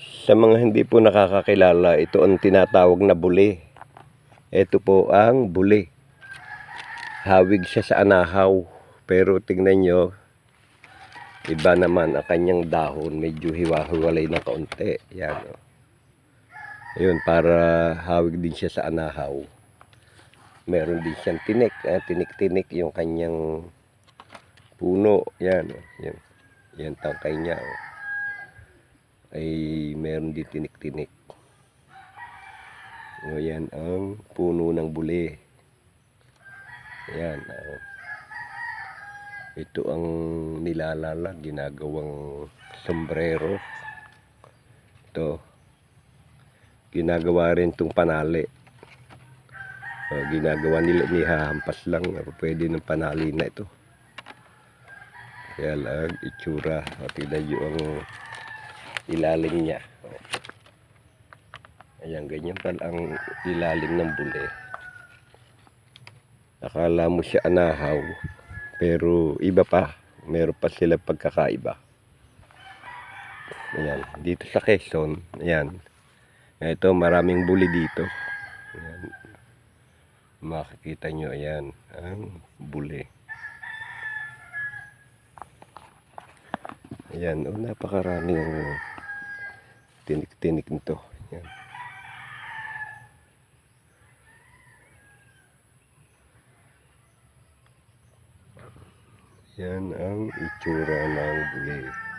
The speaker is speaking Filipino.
Sa mga hindi po nakakakilala, ito ang tinatawag na buli. Ito po ang buli. Hawig siya sa anahaw. Pero tingnan nyo, iba naman ang kanyang dahon. Medyo hiwa-hiwalay na kaunti. Yan. Oh. Ayun, para hawig din siya sa anahaw. Meron din siyang tinik. ah, tinik-tinik yung kanyang puno. Yan. Oh. Yan. Yan tangkay niya. Oh ay meron din tinik-tinik. O yan ang puno ng buli. Yan. oh. Ito ang nilalala, ginagawang sombrero. Ito. Ginagawa rin itong panali. O, ginagawa nila, nihahampas lang. Pwede ng panali na ito. Kaya lang, itsura. O, tignan nyo ang ilalim niya. Ayan, ganyan pala ang ilalim ng buli. Akala mo siya anahaw, pero iba pa. Meron pa sila pagkakaiba. Ayan, dito sa Quezon, ayan. Ito, maraming buli dito. Ayan. Makikita nyo, ayan, ang buli. Ayan, oh, napakarami tinik-tinik nito. Ayan. Yan ang itsura ng buli.